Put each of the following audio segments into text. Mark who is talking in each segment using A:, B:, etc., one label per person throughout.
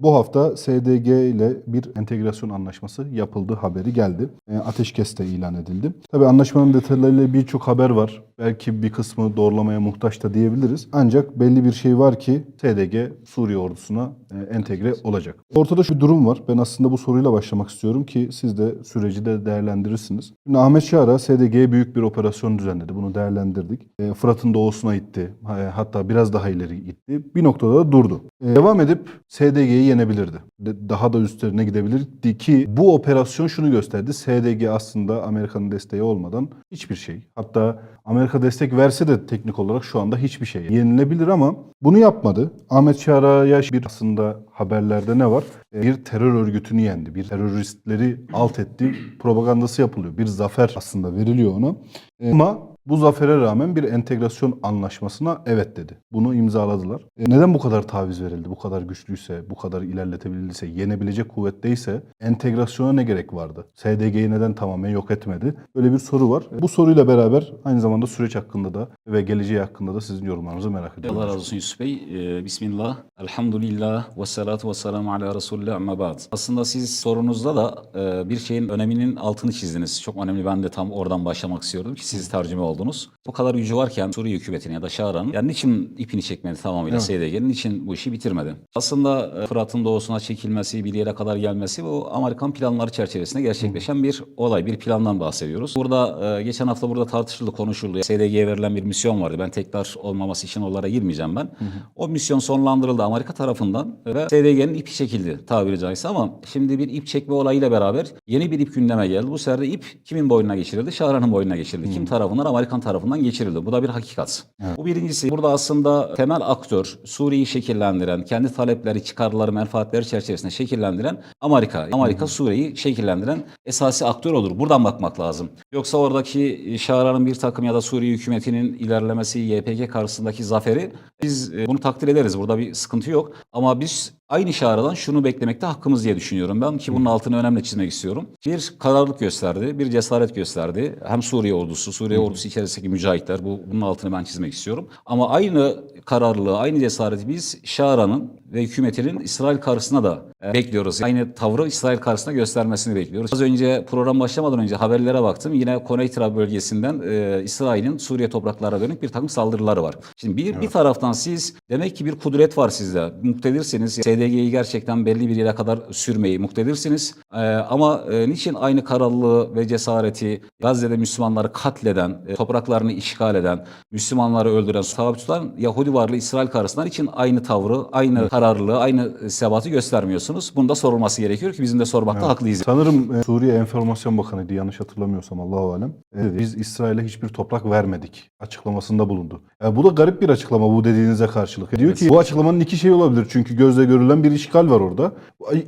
A: Bu hafta SDG ile bir entegrasyon anlaşması yapıldı haberi geldi. E, ateşkes de ilan edildi. Tabi anlaşmanın detaylarıyla birçok haber var. Belki bir kısmı doğrulamaya muhtaç da diyebiliriz. Ancak belli bir şey var ki SDG Suriye ordusuna e, entegre olacak. Ortada şu bir durum var. Ben aslında bu soruyla başlamak istiyorum ki siz de süreci de değerlendirirsiniz. Şimdi Ahmet Şara SDG'ye büyük bir operasyon düzenledi. Bunu değerlendirdik. E, Fırat'ın doğusuna itti. Ha- Hatta biraz daha ileri gitti. Bir noktada da durdu. E, devam edip SDG'yi yenebilirdi. Daha da üstlerine gidebilirdi ki bu operasyon şunu gösterdi. SDG aslında Amerika'nın desteği olmadan hiçbir şey. Hatta Amerika destek verse de teknik olarak şu anda hiçbir şey. Yenilebilir ama bunu yapmadı. Ahmet Çağrı'ya bir aslında haberlerde ne var? E, Bir terör örgütünü yendi. Bir teröristleri alt etti. Propagandası yapılıyor. Bir zafer aslında veriliyor ona. E, Ama bu zafere rağmen bir entegrasyon anlaşmasına evet dedi. Bunu imzaladılar. E, neden bu kadar taviz verildi? Bu kadar güçlüyse, bu kadar ilerletebilirse, yenebilecek kuvvetteyse entegrasyona ne gerek vardı? SDG'yi neden tamamen yok etmedi? Böyle bir soru var. Bu soruyla beraber aynı zamanda süreç hakkında da ve geleceği hakkında da sizin yorumlarınızı merak ediyorum.
B: Allah razı olsun Yusuf Bey. Ee, Bismillah, elhamdülillah ve salatu ve selamu ala Resulullah amma ba'd. Aslında siz sorunuzda da e, bir şeyin öneminin altını çizdiniz. Çok önemli. Ben de tam oradan başlamak istiyordum ki siz tercüme oldunuz. Bu kadar gücü varken Suriye hükümetine ya da Şahra'nın yani niçin ipini çekmedi tamamıyla SDG'nin niçin bu işi bitirmedi? Aslında e, Fırat'ın doğusuna çekilmesi, bir yere kadar gelmesi bu Amerikan planları çerçevesinde gerçekleşen bir olay, bir plandan bahsediyoruz. Burada e, geçen hafta burada tartışıldı, konuşuldu. SDG'ye verilen bir misyon vardı. Ben tekrar olmaması için onlara girmeyeceğim ben. O misyon sonlandırıldı Amerika tarafından ve SDG'nin ipi çekildi tabiri caizse ama şimdi bir ip çekme olayıyla beraber yeni bir ip gündeme geldi. Bu sefer de ip kimin boynuna geçirildi? Şahra'nın boynuna geçirildi. Kim tarafından? Amerikan tarafından geçirildi. Bu da bir hakikat. Bu birincisi. Burada aslında temel aktör Suriye'yi şekillendiren, kendi talepleri, çıkarları, menfaatleri çerçevesinde şekillendiren Amerika. Amerika Suriye'yi şekillendiren esasi aktör olur. Buradan bakmak lazım. Yoksa oradaki Şahra'nın bir takım ya da Suriye hükümetinin ilerlemesi, YPG karşısındaki zaferi biz e, bunu takdir ederiz. Burada bir sıkıntı yok. Ama biz aynı Şahra'dan şunu beklemekte hakkımız diye düşünüyorum ben ki bunun altını önemli çizmek istiyorum. Bir kararlılık gösterdi, bir cesaret gösterdi. Hem Suriye ordusu, Suriye ordusu içerisindeki mücahitler bu bunun altını ben çizmek istiyorum. Ama aynı kararlılığı, aynı cesareti biz Şahra'nın ve hükümetinin İsrail karşısına da e, bekliyoruz. Aynı tavrı İsrail karşısına göstermesini bekliyoruz. Az önce program başlamadan önce haberlere baktım. Yine Koneytra bölgesinden e, İsrail'in Suriye topraklarına dönük bir takım saldırıları var. Şimdi bir, bir taraftan siz demek ki bir kudret var sizde. Muktedirsiniz. SDG'yi gerçekten belli bir yere kadar sürmeyi muktedirsiniz. E, ama e, niçin aynı kararlılığı ve cesareti Gazze'de Müslümanları katleden, e, topraklarını işgal eden, Müslümanları öldüren, tutan Yahudi varlığı İsrail karşısında için aynı tavrı, aynı kararlılığı, aynı e, sebatı göstermiyorsunuz? Bunda sorulması gerekiyor ki bizim de sormakta haklıyız.
A: Sanırım e, Suriye Enformasyon Bakanı'ydı yanlış hatırlamıyorsam Allahu alem. E, biz İsrail'e hiçbir toprak vermedik açıklamasında bulundu. E, bu da garip bir açıklama bu dediğinize karşılık. Diyor ki bu açıklamanın iki şeyi olabilir çünkü gözle görülen bir işgal var orada.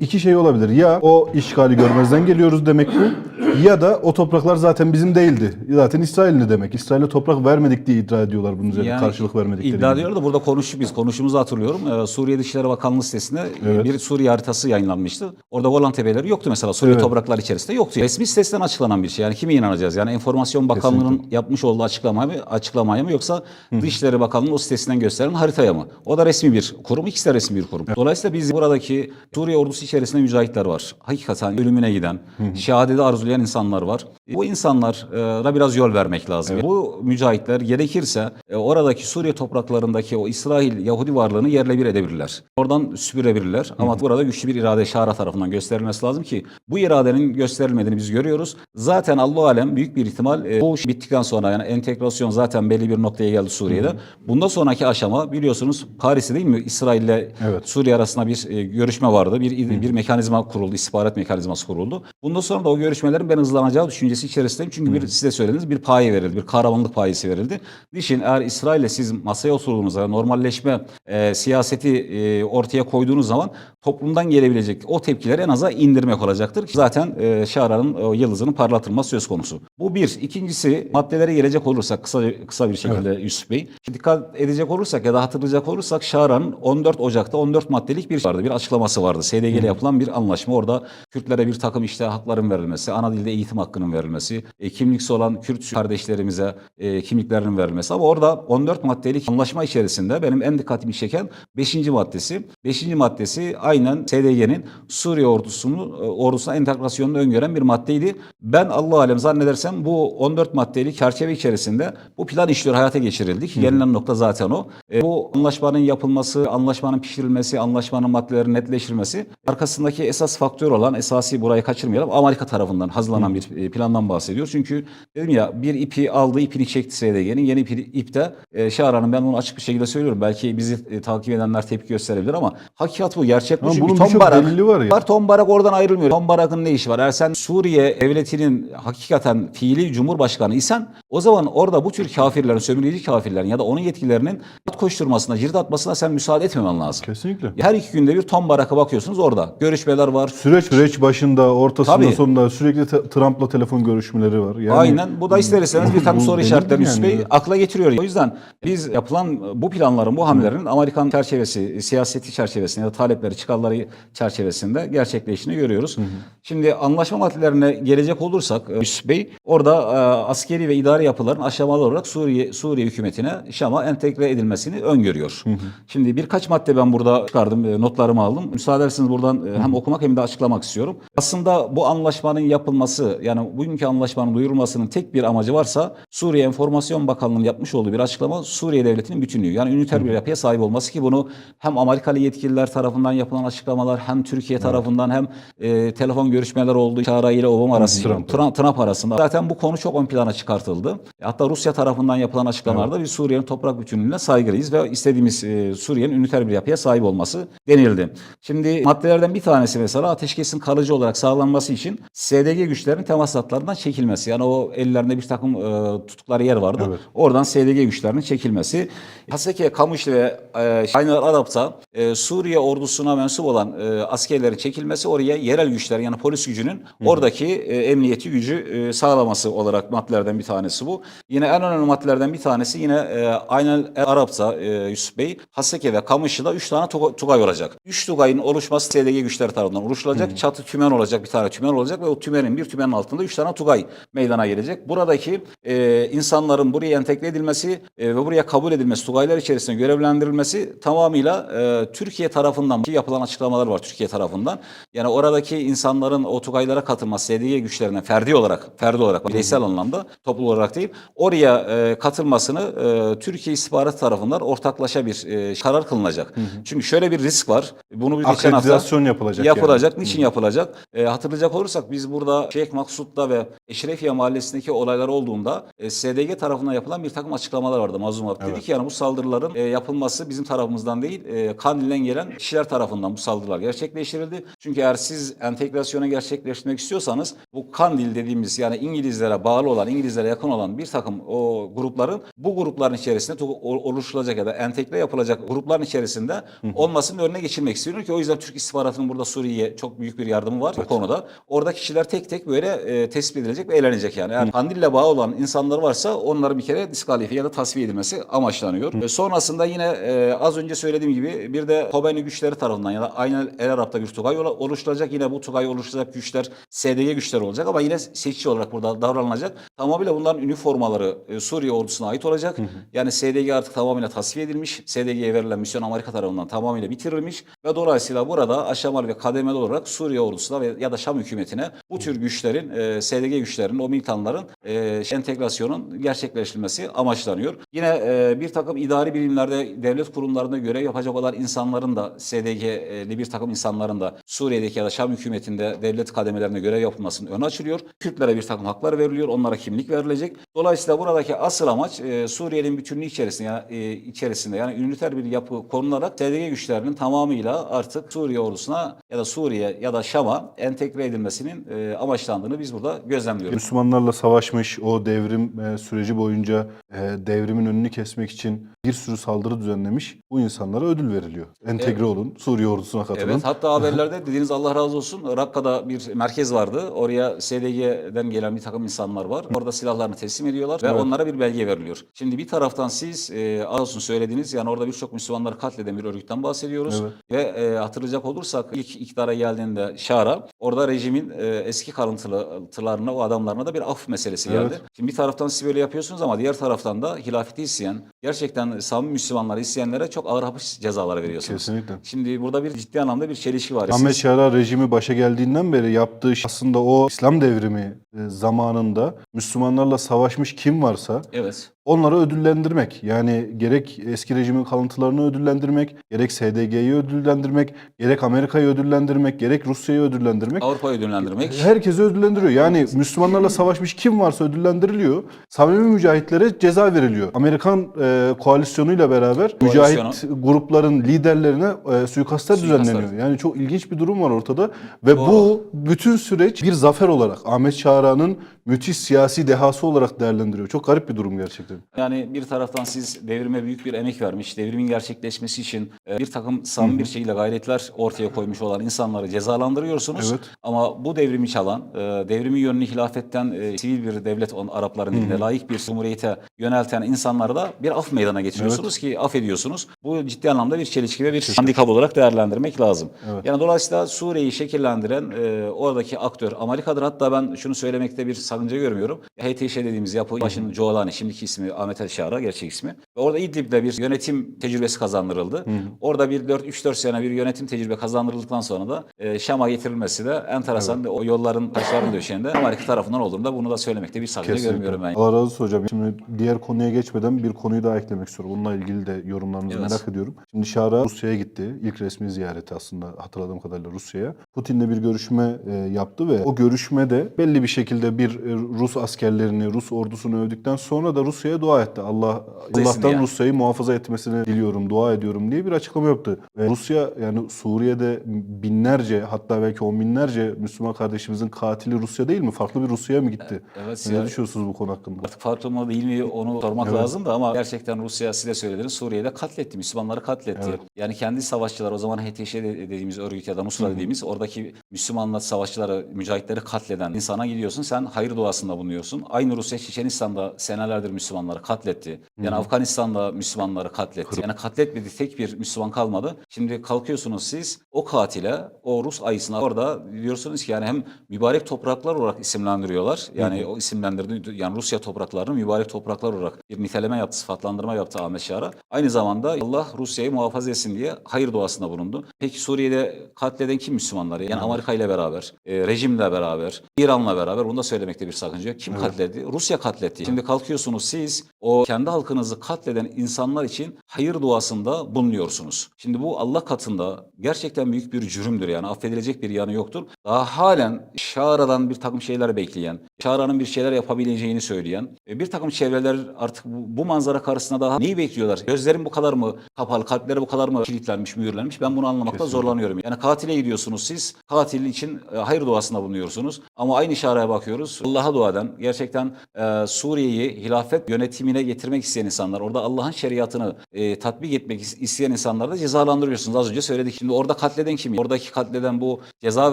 A: İki şey olabilir. Ya o işgali görmezden geliyoruz demek bu ya da o topraklar zaten bizim değildi. Zaten İsrail'li demek. İsrail'e toprak vermedik diye iddia ediyorlar bunun üzerine karşılık vermedikleri.
B: İddia ediyor da burada konuştuk biz. Konuştuğumuzu hatırlıyorum. Ee, Suriye Dışişleri Bakanlığı sitesinde
A: Evet.
B: bir Suriye haritası yayınlanmıştı. Orada Golan Tepeleri yoktu mesela. Suriye
A: Evet.
B: topraklar içerisinde yoktu. Resmi sitesinden açıklanan bir şey. Yani kime inanacağız? Yani Enformasyon Bakanlığı'nın yapmış olduğu açıklamaya mı, açıklamaya mı yoksa Dışişleri Bakanlığı'nın o sitesinden gösteren haritaya mı? O da resmi bir kurum. İkisi de resmi bir kurum. Dolayısıyla biz buradaki Suriye ordusu içerisinde mücahitler var. Hakikaten ölümüne giden, şehadeti arzulayan insanlar var. Bu insanlara biraz yol vermek lazım. Bu mücahitler gerekirse e, oradaki Suriye topraklarındaki o İsrail Yahudi varlığını yerle bir edebilirler. Oradan süpürebilirler. Ama burada güçlü bir irade Şara tarafından gösterilmesi lazım ki bu iradenin gösterilmediğini biz görüyoruz. Zaten Allah alem büyük bir ihtimal e, bu iş bittikten sonra yani entegrasyon zaten belli bir noktaya geldi Suriye'de. Bundan sonraki aşama biliyorsunuz Paris'te değil mi? İsrail ile
A: Evet.
B: Suriye arasında bir e, görüşme vardı. Bir bir mekanizma kuruldu, istihbarat mekanizması kuruldu. Bundan sonra da o görüşmelerin ben hızlanacağı düşüncesi içerisindeyim. Çünkü bir size söylediniz bir paye verildi, bir kahramanlık payesi verildi. Niçin eğer İsrail'le siz masaya oturduğunuzda normalleşme e, siyaseti e, ortaya koyduğunuz zaman toplumdan gelebilecek o tepkileri en aza indirmek olacaktır. Zaten e, Şara'nın o yıldızının parlatılması söz konusu. Bu bir. İkincisi maddelere gelecek olursak kısa kısa bir şekilde Yusuf Bey. Dikkat edecek olursak ya da hatırlayacak olursak Şara'nın 14 Ocak'ta 14 maddelik bir vardı. Bir açıklaması vardı. SDG ile yapılan bir anlaşma. Orada Kürtlere bir takım işte hakların verilmesi, ana dil Kandil'de eğitim hakkının verilmesi, e, kimliksiz olan Kürt kardeşlerimize e, kimliklerinin verilmesi. Ama orada 14 maddelik anlaşma içerisinde benim en dikkatimi çeken 5. maddesi. 5. maddesi aynen SDG'nin Suriye ordusunu e, ordusuna entegrasyonunu öngören bir maddeydi. Ben Allah alem zannedersem bu 14 maddelik çerçeve içerisinde bu plan işliyor hayata geçirildi ki gelinen nokta zaten o. E, bu anlaşmanın yapılması, anlaşmanın pişirilmesi, anlaşmanın maddelerin netleştirilmesi arkasındaki esas faktör olan esası burayı kaçırmayalım Amerika tarafından hazırlanan bir e, plandan bahsediyor. Çünkü dedim ya bir ipi aldı ipini çekti SDG'nin yeni ipi, ipte e, Şahra'nın ben bunu açık bir şekilde söylüyorum. Belki bizi e, takip edenler tepki gösterebilir ama hakikat bu gerçek bu.
A: Ama bunun
B: Tom Barak
A: delili var ya.
B: var. Tom Barak oradan ayrılmıyor. Tom Barak'ın ne işi var? Eğer sen Suriye devletinin hakikaten fiili cumhurbaşkanı isen o zaman orada bu tür kafirlerin, sömürgeci kafirlerin ya da onun yetkilerinin at koşturmasına, cirit atmasına sen müsaade etmemen lazım.
A: Kesinlikle.
B: Her iki günde bir Tom Barak'a bakıyorsunuz orada. Görüşmeler var.
A: Süreç süreç başında, ortasında,
B: Tabii.
A: sonunda sürekli Trump'la telefon görüşmeleri var. Yani
B: Aynen. Bu da ister istemez bir takım soru işaretlerini
A: yani.
B: Bey akla getiriyor. O yüzden biz yapılan bu planların, bu hamlelerin Amerikan çerçevesi, siyaseti çerçevesinde ya da talepleri, çıkarları çerçevesinde gerçekleştiğini görüyoruz. Şimdi anlaşma maddelerine gelecek olursak e, Yusuf Bey, orada e, askeri ve idari yapıların aşamalı olarak Suriye Suriye hükümetine Şam'a entegre edilmesini öngörüyor. Şimdi birkaç madde ben burada çıkardım, e, notlarımı aldım. Müsaade ederseniz buradan hem okumak hem de açıklamak istiyorum. Aslında bu anlaşmanın yapılması, yani bugünkü anlaşmanın duyurulmasının tek bir amacı varsa Suriye Enformasyon Bakanlığı'nın yapmış olduğu bir açıklama Suriye Devleti'nin bütünlüğü. Yani üniter bir yapıya sahip olması ki bunu hem Amerikalı yetkililer tarafından yapılan açıklamalar hem Türkiye tarafından hem e, telefon görüşmeler oldu. Çağrı ile Obama arasında,
A: Trump.
B: Trump, Trump arasında. Zaten bu konu çok ön plana çıkartıldı. Hatta Rusya tarafından yapılan açıklamalarda biz Suriye'nin toprak bütünlüğüne saygılıyız ve istediğimiz e, Suriye'nin üniter bir yapıya sahip olması denildi. Şimdi maddelerden bir tanesi mesela ateşkesin kalıcı olarak sağlanması için SDG güçlerin temas hatlarından çekilmesi. Yani o ellerinde bir takım e, tuttukları yer vardı.
A: Evet.
B: Oradan SDG güçlerinin çekilmesi. Haseke, Kamışlı ve e, Şahinler Arap'ta e, Suriye ordusuna mensup olan e, askerlerin çekilmesi oraya yerel güçler yani polis gücünün oradaki e, emniyeti gücü e, sağlaması olarak maddelerden bir tanesi bu. Yine en önemli maddelerden bir tanesi yine e, Aynel Arap'ta e, Yusuf Bey, Haseke ve Kamışlı'da 3 tane tuga- tugay olacak. 3 tugayın oluşması SDG güçleri tarafından oluşturulacak. Çatı tümen olacak, bir tane tümen olacak ve o tümenin bir tümenin altında 3 tane tugay meydana gelecek. Buradaki e, insanların buraya entegre edilmesi e, ve buraya kabul edilmesi, tugaylar içerisinde görevlendirilmesi tamamıyla e, Türkiye tarafından ki yapılan açıklamalar var Türkiye tarafından. Yani oradaki insanların o tugaylara katılması, SDG güçlerine ferdi olarak, ferdi olarak, bireysel anlamda, toplu olarak değil, oraya e, katılmasını e, Türkiye istihbarat tarafından ortaklaşa bir e, karar kılınacak. Çünkü şöyle bir risk var. Bunu bir geçen hafta
A: Akreditasyon yapılacak yani.
B: yapılacak. Niçin yapılacak? E, hatırlayacak olursak biz burada Şeyh Maksut'ta ve Eşrefiye Mahallesi'ndeki olaylar olduğunda e, SDG tarafından yapılan bir takım açıklamalar vardı Mazlum abi. Dedi ki yani bu saldırıların e, yapılması bizim tarafımızdan değil e, Kandil'den gelen kişiler tarafından bu saldırılar gerçekleştirildi. Çünkü eğer siz entegrasyonu gerçekleştirmek istiyorsanız bu Kandil dediğimiz yani İngilizlere bağlı olan, İngilizlere yakın olan bir takım o grupların bu grupların içerisinde tu- o- oluşturulacak ya da entegre yapılacak grupların içerisinde olmasının önüne geçilmek istiyor ki o yüzden Türk istihbaratının burada Suriye'ye çok büyük bir yardımı var bu konuda. Orada kişiler tek tek böyle e, tespit edilecek ve elenecek yani. Eğer Kandil'le bağ olan insanlar varsa onların bir kere diskalifiye ya da tasfiye edilmesi amaçlanıyor. E, sonrasında yine e, az önce söylediğim gibi bir de Kobani güçleri tarafından ya da aynen El Arap'ta bir Tugay oluşturacak. Yine bu Tugay oluşturacak güçler SDG güçleri olacak ama yine seçici olarak burada davranılacak. Tamamıyla bunların üniformaları e, Suriye ordusuna ait olacak. Yani SDG artık tamamıyla tasfiye edilmiş. SDG'ye verilen misyon Amerika tarafından tamamıyla bitirilmiş ve dolayısıyla burada aşamalı ve kademeli olarak Suriye ordusuna ve ya da Şam hükümetine bu tür güçlerin, e, SDG güçlerinin, o militanların e, entegrasyonun gerçekleştirilmesi amaçlanıyor. Yine e, bir takım idari birimlerde, devlet kurumlarında görev yapacak olan insanların da SDG'li bir takım insanların da Suriye'deki ya da Şam hükümetinde devlet kademelerinde görev yapılmasının önü açılıyor. Kürtlere bir takım haklar veriliyor, onlara kimlik verilecek. Dolayısıyla buradaki asıl amaç e, Suriye'nin bütünlüğü içerisinde, yani, e, içerisinde yani üniter bir yapı konularak SDG güçlerinin tamamıyla artık Suriye ordusuna ya da Suriye ya da Şam'a entegre edilmesinin e, amaçlandığını biz burada gözlemliyoruz.
A: Müslümanlarla savaşmış o devrim e, süreci boyunca e, devrimin önünü kesmek için bir sürü saldırı düzenlemiş. Bu insanlara ödül veriliyor. Entegre olun, Suriye ordusuna katılın.
B: Evet hatta haberlerde dediğiniz Allah razı olsun Rakka'da bir merkez vardı. Oraya SDG'den gelen bir takım insanlar var. Orada silahlarını teslim ediyorlar ve
A: Evet.
B: onlara bir belge veriliyor. Şimdi bir taraftan siz e, az olsun söylediğiniz yani orada birçok Müslümanları katleden bir örgütten bahsediyoruz.
A: Evet.
B: Ve e, hatırlayacak olursak ilk iktidara geldiğinde Şara orada rejimin e, eski kalan kalıntılarına, o adamlarına da bir af meselesi geldi.
A: Evet.
B: Şimdi bir taraftan siz böyle yapıyorsunuz ama diğer taraftan da hilafeti isteyen, gerçekten samimi Müslümanları isteyenlere çok ağır hapis cezaları veriyorsunuz.
A: Kesinlikle.
B: Şimdi burada bir ciddi anlamda bir çelişki var.
A: Ahmet Şara rejimi başa geldiğinden beri yaptığı aslında o İslam devrimi e, zamanında Müslümanlarla savaşmış kim varsa
B: Evet.
A: onları ödüllendirmek. Yani gerek eski rejimin kalıntılarını ödüllendirmek, gerek SDG'yi ödüllendirmek, gerek Amerika'yı ödüllendirmek, gerek Rusya'yı ödüllendirmek.
B: Avrupa'yı ödüllendirmek.
A: Herkesi ödüllendiriyor. Yani Müslümanlarla savaşmış kim varsa ödüllendiriliyor. Samimi mücahitlere ceza veriliyor. Amerikan e, koalisyonuyla beraber
B: Koalisyonu.
A: mücahit grupların liderlerine e, suikastlar düzenleniyor. Yani çok ilginç bir durum var ortada ve
B: Doğru.
A: bu bütün süreç bir zafer olarak Ahmet Şara'nın müthiş siyasi dehası olarak değerlendiriyor. Çok garip bir durum gerçekten.
B: Yani bir taraftan siz devrime büyük bir emek vermiş, devrimin gerçekleşmesi için e, bir takım samimi bir şekilde gayretler ortaya koymuş olan insanları cezalandırıyorsunuz.
A: Evet.
B: Ama bu devrimi çalan, e, devrimin yönünü hilafetten e, sivil bir devlet, Arapların diline layık bir cumhuriyete yönelten insanları da bir af meydana getiriyorsunuz ki affediyorsunuz. Bu ciddi anlamda bir çelişki ve bir handikap olarak değerlendirmek lazım.
A: Evet.
B: Yani dolayısıyla Suriye'yi şekillendiren e, oradaki aktör Amerika'dır. Hatta ben şunu söylemekte bir sakınca görmüyorum. HTŞ dediğimiz yapı başının Joalani, şimdiki ismi Ahmet El gerçek ismi. Ve orada İdlib'de bir yönetim tecrübesi kazandırıldı. Orada bir 4-3-4 sene bir yönetim tecrübe kazandırıldıktan sonra da e, Şam'a getirilmesi de enteresan. O yolların taşların döşeğinde Amerika tarafından olduğunda bunu da söylemekte bir sakınca görmüyorum ben.
A: Allah razı olsun hocam. Şimdi diğer konuya geçmeden bir konuyu daha eklemek istiyorum. Bununla ilgili de yorumlarınızı
B: Evet.
A: merak ediyorum. Şimdi Şara Rusya'ya gitti. İlk resmi ziyareti aslında hatırladığım kadarıyla Rusya'ya. Putin'le bir görüşme e, yaptı ve o görüşmede belli bir şekilde bir e, Rus askerlerini, Rus ordusunu övdükten sonra da Rusya'ya dua etti. Allah Allah'tan
B: diye.
A: Rusya'yı muhafaza etmesini diliyorum, dua ediyorum diye bir açıklama yaptı. Ve Rusya yani Suriye'de binlerce hatta belki on binlerce Müslüman kardeşimizin katili Rusya değil mi? Farklı bir Rusya'ya mı gitti?
B: Evet
A: Ne
B: ya.
A: düşünüyorsunuz bu konu hakkında?
B: Artık farklı mı değil mi onu sormak
A: Evet.
B: lazım da ama gerçekten Rusya size söylediniz Suriye'de katletti. Müslümanları katletti.
A: Evet.
B: Yani kendi savaşçılar o zaman HTŞ de- dediğimiz örgüt ya da Nusra dediğimiz oradaki Müslümanlar savaşçıları, mücahitleri katleden insana gidiyorsun. Sen hayır duasında bulunuyorsun. Aynı Rusya Çeçenistan'da senelerdir Müslümanları katletti. Yani Afganistan'da Müslümanları katletti. Yani katletmediği tek bir Müslüman kalmadı. Şimdi kalkıyorsunuz siz o katile, o Rus ayısına orada diyorsunuz ki yani hem mübarek topraklar olarak isimlendiriyorlar. Yani o isimlendirdi yani Rusya topraklarını mübarek topraklar olarak bir niteleme yaptı, sıfatlandırma yaptı Ahmet Şara. Aynı zamanda Allah Rusya'yı muhafaza etsin diye hayır duasında bulundu. Peki Suriye'de katleden kim Müslümanları? Yani Amerika ile beraber, e, rejimle beraber, İran'la beraber bunu da söylemekte bir sakınca yok. Kim katletti? Rusya katletti. Şimdi kalkıyorsunuz siz o kendi halkınızı katleden insanlar için hayır duasında bulunuyorsunuz. Şimdi bu Allah katında gerçekten büyük bir cürümdür yani affedilecek bir yanı yoktur. Daha halen Şara'dan bir takım şeyler bekleyen, Şara'nın bir şeyler yapabileceğini söyleyen e, bir takım çevreler artık bu, manzara karşısında daha neyi bekliyorlar? Gözlerim bu kadar mı kapalı, kalpleri bu kadar mı kilitlenmiş, mühürlenmiş? Ben bunu anlamakta
A: Kesinlikle.
B: zorlanıyorum. Yani katile gidiyorsunuz siz, katil için e, hayır duasında bulunuyorsunuz. Ama aynı işareye bakıyoruz. Allah'a dua eden, gerçekten e, Suriye'yi hilafet yönetimine getirmek isteyen insanlar, orada Allah'ın şeriatını e, tatbik etmek is- isteyen insanları da cezalandırıyorsunuz. Az önce söyledik. Şimdi orada katleden kim? Oradaki katleden bu ceza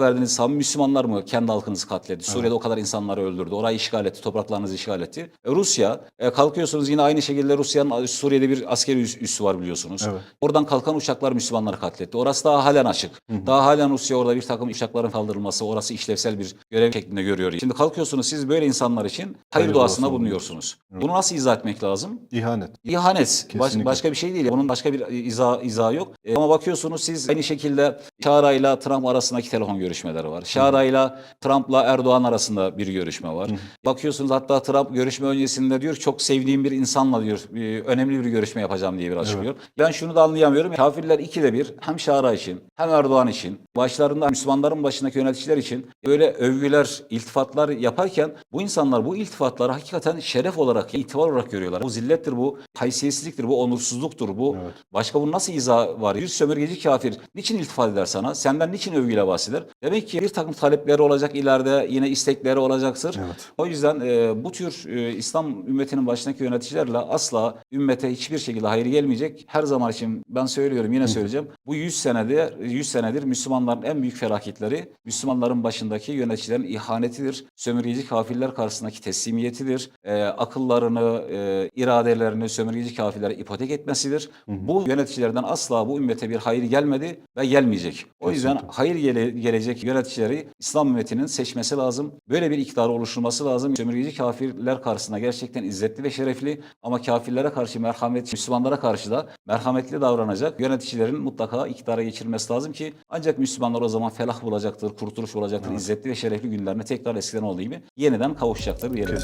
B: verdiğiniz samimi Müslümanlar mı kendi halkınızı katletti? Suriye'de o kadar insanları öldürdü. Orayı işgal etti, topraklarınızı işgal etti. E, Rusya, e, kalkıyorsunuz yine aynı şekilde Rusya'nın Suriye'de bir askeri üs- üssü var biliyorsunuz.
A: Evet.
B: Oradan kalkan uçaklar Müslümanları katletti. Orası daha halen açık. Daha halen Rusya orada bir takım uçakların kaldırılması, orası işlevsel bir görev şeklinde görüyor. Şimdi kalkıyorsunuz siz böyle insanlar için hayır,
A: Hayır duasında
B: bulunuyorsunuz. Bunu nasıl izah etmek lazım?
A: İhanet.
B: İhanet. Baş-
A: Kesinlikle.
B: başka bir şey değil. Bunun başka bir izah, izahı yok. E, ama bakıyorsunuz siz aynı şekilde Şara ile Trump arasındaki telefon görüşmeleri var. Şara ile Trump'la Erdoğan arasında bir görüşme var. Bakıyorsunuz hatta Trump görüşme öncesinde diyor çok sevdiğim bir insanla diyor bir, önemli bir görüşme yapacağım diye bir açıklıyor. Ben şunu da anlayamıyorum. Kafirler ikide bir hem Şara için hem Erdoğan için başlarında Müslümanların başındaki yöneticiler için böyle övgüler, iltifatlar yaparken bu insanlar bu iltifatları hakikaten şeref olarak, itibar olarak görüyorlar. Bu zillettir, bu haysiyetsizliktir, bu onursuzluktur, bu
A: Evet.
B: başka bunun nasıl izah var? Bir sömürgeci kafir niçin iltifat eder sana? Senden niçin övgüyle bahseder? Demek ki bir takım talepleri olacak ileride, yine istekleri olacaktır.
A: Evet.
B: O yüzden e, bu tür e, İslam ümmetinin başındaki yöneticilerle asla ümmete hiçbir şekilde hayır gelmeyecek. Her zaman için ben söylüyorum yine söyleyeceğim. Bu 100 senedir 100 senedir Müslümanların en büyük felaketleri Müslümanların başındaki yöneticilerin ihanetidir. Sömürgeci kafirler karşısındaki teslimiyetidir. E, akıllarını, e, e, iradelerini sömürgeci kafirlere ipotek etmesidir. Bu yöneticilerden asla bu ümmete bir hayır gelmedi ve gelmeyecek. O yüzden hayır gele- gelecek yöneticileri İslam ümmetinin seçmesi lazım. Böyle bir iktidarı oluşturması lazım. Sömürgeci kafirler karşısında gerçekten izzetli ve şerefli ama kafirlere karşı merhametli, Müslümanlara karşı da merhametli davranacak yöneticilerin mutlaka iktidara geçirilmesi lazım ki ancak Müslümanlar o zaman felah bulacaktır, kurtuluş olacaktır, izzetli ve şerefli günlerine tekrar eskiden olduğu gibi yeniden kavuşacaktır diyelim.